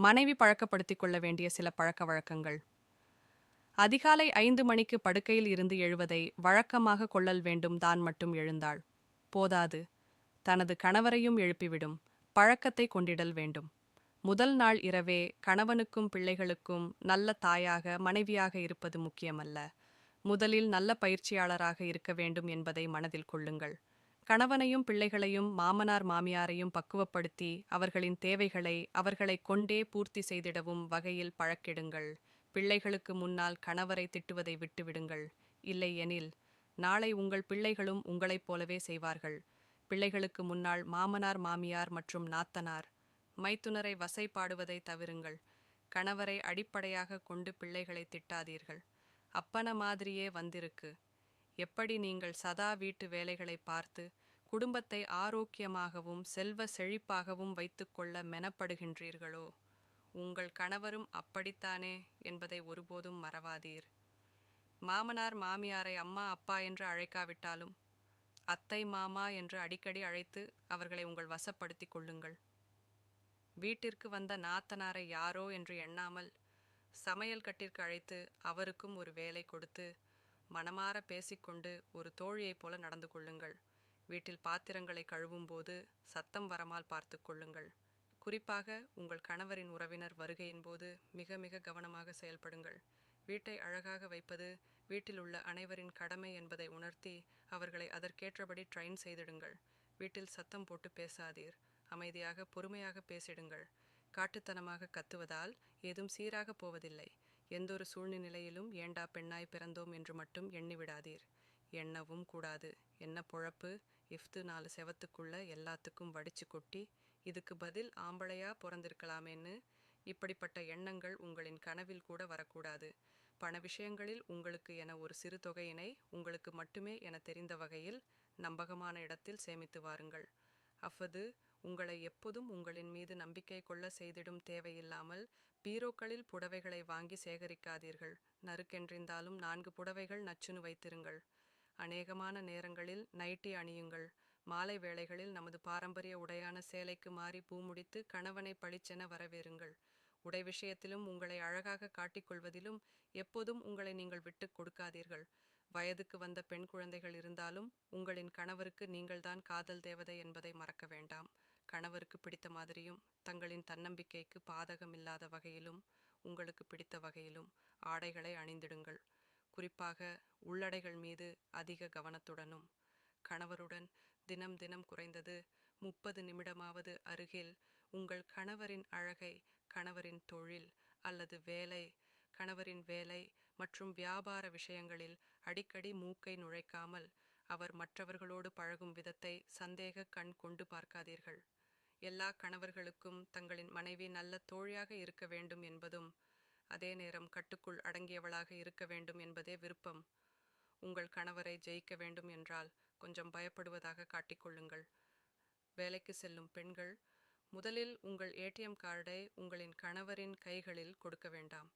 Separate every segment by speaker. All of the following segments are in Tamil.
Speaker 1: மனைவி பழக்கப்படுத்திக் கொள்ள வேண்டிய சில பழக்க வழக்கங்கள். அதிகாலை ஐந்து மணிக்கு படுக்கையில் இருந்து எழுவதை வழக்கமாக கொள்ளல் வேண்டும் தான் மட்டும் எழுந்தாள். போதாது. தனது கணவரையும் எழுப்பிவிடும். பழக்கத்தை கொண்டிடல் வேண்டும். முதல் நாள் இரவே கணவனுக்கும் பிள்ளைகளுக்கும் நல்ல தாயாக மனைவியாக இருப்பது முக்கியமல்ல. முதலில் நல்ல பயிற்சியாளராக இருக்க வேண்டும் என்பதை மனதில் கொள்ளுங்கள். கணவனையும் பிள்ளைகளையும் மாமனார் மாமியாரையும் பக்குவப்படுத்தி அவர்களின் தேவைகளை அவர்களை கொண்டே பூர்த்தி செய்திடவும் வகையில் பழக்கிடுங்கள். பிள்ளைகளுக்கு முன்னால் கணவரை திட்டுவதை விட்டுவிடுங்கள். இல்லை எனில் நாளை உங்கள் பிள்ளைகளும் உங்களைப் போலவே செய்வார்கள். பிள்ளைகளுக்கு முன்னால் மாமனார் மாமியார் மற்றும் நாத்தனார் மைத்துனரை வசைபாடுவதை தவிருங்கள். கணவரை அடிப்படையாக கொண்டு பிள்ளைகளை திட்டாதீர்கள். அப்பன மாதிரியே வந்திருக்கு. எப்படி நீங்கள் சதா வீட்டு வேலைகளை பார்த்து குடும்பத்தை ஆரோக்கியமாகவும் செல்வ செழிப்பாகவும் வைத்துக்கொள்ள மெனப்படுகின்றீர்களோ? உங்கள் கணவரும் அப்படித்தானே என்பதை ஒருபோதும் மறவாதீர். மாமனார் மாமியாரை அம்மா அப்பா என்று அழைக்காவிட்டாலும் அத்தை மாமா என்று அடிக்கடி அழைத்து அவர்களை உங்கள் வசப்படுத்திக் கொள்ளுங்கள். வீட்டிற்கு வந்த நாத்தனாரை யாரோ என்று எண்ணாமல் சமையல் கட்டிற்கு அழைத்து அவருக்கும் ஒரு வேலை கொடுத்து மனமாற பேசிக்கொண்டு ஒரு தோழியைப் போல நடந்து கொள்ளுங்கள். வீட்டில் பாத்திரங்களை கழுவும்போது சத்தம் வரமால் பார்த்து கொள்ளுங்கள். குறிப்பாக உங்கள் கணவரின் உறவினர் வருகையின் போது மிக மிக கவனமாக செயல்படுங்கள். வீட்டை அழகாக வைப்பது வீட்டில் உள்ள அனைவரின் கடமை என்பதை உணர்த்தி அவர்களை அதற்கேற்றபடி ட்ரைன் செய்திடுங்கள். வீட்டில் சத்தம் போட்டு பேசாதீர். அமைதியாக பொறுமையாக பேசிடுங்கள். காட்டுத்தனமாக கத்துவதால் ஏதும் சீராக போவதில்லை. எந்தொரு சூழ்நிலையிலும் ஏண்டா பெண்ணாய் பிறந்தோம் என்று மட்டும் எண்ணிவிடாதீர். எண்ணவும் கூடாது. என்ன பொழப்பு? இஃப்து நாலு செவத்துக்குள்ள எல்லாத்துக்கும் வடிச்சு கொட்டி இதுக்கு பதில் ஆம்பளையா பிறந்திருக்கலாமேன்னு? இப்படிப்பட்ட எண்ணங்கள் உங்களின் கனவில் கூட வரக்கூடாது. பண விஷயங்களில் உங்களுக்கு என ஒரு சிறு தொகையினை உங்களுக்கு மட்டுமே என தெரிந்த வகையில் நம்பகமான இடத்தில் சேமித்து வாருங்கள். அஃது உங்களை எப்போதும் உங்களின் மீது நம்பிக்கை கொள்ள செய்திடும் தேவையில்லாமல் பீரோக்களில் புடவைகளை வாங்கி சேகரிக்காதீர்கள். நறுக்கென்றிருந்தாலும் நான்கு புடவைகள் நச்சுன்னு வைத்திருங்கள். அநேகமான நேரங்களில் நைட்டி அணியுங்கள். மாலை வேளைகளில் நமது பாரம்பரிய உடையான சேலைக்கு மாறி பூமுடித்து கணவனை பளிச்சென வரவேறுங்கள். உடை விஷயத்திலும் உங்களை அழகாக காட்டிக்கொள்வதிலும் எப்போதும் உங்களை நீங்கள் விட்டு கொடுக்காதீர்கள். வயதுக்கு வந்த பெண் குழந்தைகள் இருந்தாலும் உங்களின் கணவருக்கு நீங்கள்தான் காதல் தேவதை என்பதை மறக்க வேண்டாம். கணவருக்கு பிடித்த மாதிரியும் தங்களின் தன்னம்பிக்கைக்கு பாதகமில்லாத வகையிலும் உங்களுக்கு பிடித்த வகையிலும் ஆடைகளை அணிந்திடுங்கள். குறிப்பாக உள்ளடைகள் மீது அதிக கவனத்துடனும் கணவருடன் தினம் தினம் குறைந்தது முப்பது நிமிடமாவது அருகில் உங்கள் கணவரின் அழகை கணவரின் தொழில் அல்லது வேலை கணவரின் வேலை மற்றும் வியாபார விஷயங்களில் அடிக்கடி மூக்கை நுழைக்காமல் அவர் மற்றவர்களோடு பழகும் விதத்தை சந்தேக கண் கொண்டு பார்க்காதீர்கள். எல்லா கணவர்களுக்கும் தங்களின் மனைவி நல்ல தோழியாக இருக்க வேண்டும் என்பதும் அதே நேரம் கட்டுக்குள் அடங்கியவளாக இருக்க வேண்டும் என்பதே விருப்பம். உங்கள் கணவரை ஜெயிக்க வேண்டும் என்றால் கொஞ்சம் பயப்படுவதாக காட்டிக்கொள்ளுங்கள். வேலைக்கு செல்லும் பெண்கள் முதலில் உங்கள் ஏடிஎம் கார்டை உங்களின் கணவரின் கைகளில் கொடுக்க வேண்டாம்.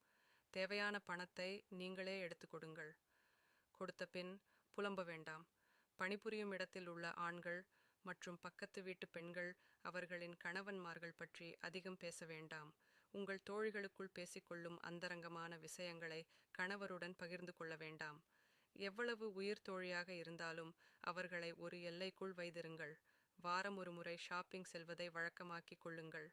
Speaker 1: தேவையான பணத்தை நீங்களே எடுத்து கொடுங்கள். கொடுத்த பின் புலம்ப வேண்டாம். பணிபுரியும் இடத்தில் உள்ள ஆண்கள் மற்றும் பக்கத்து வீட்டு பெண்கள் அவர்களின் கணவன்மார்கள் பற்றி அதிகம் பேச வேண்டாம். உங்கள் தோழிகளுக்குள் பேசிக்கொள்ளும் அந்தரங்கமான விஷயங்களை கணவருடன் பகிர்ந்து கொள்ள வேண்டாம். எவ்வளவு உயிர் தோழியாக இருந்தாலும் அவர்களை ஒரு எல்லைக்குள் வைத்திருங்கள். வாரம் ஒரு முறை ஷாப்பிங் செல்வதை வழக்கமாக்கிக் கொள்ளுங்கள்.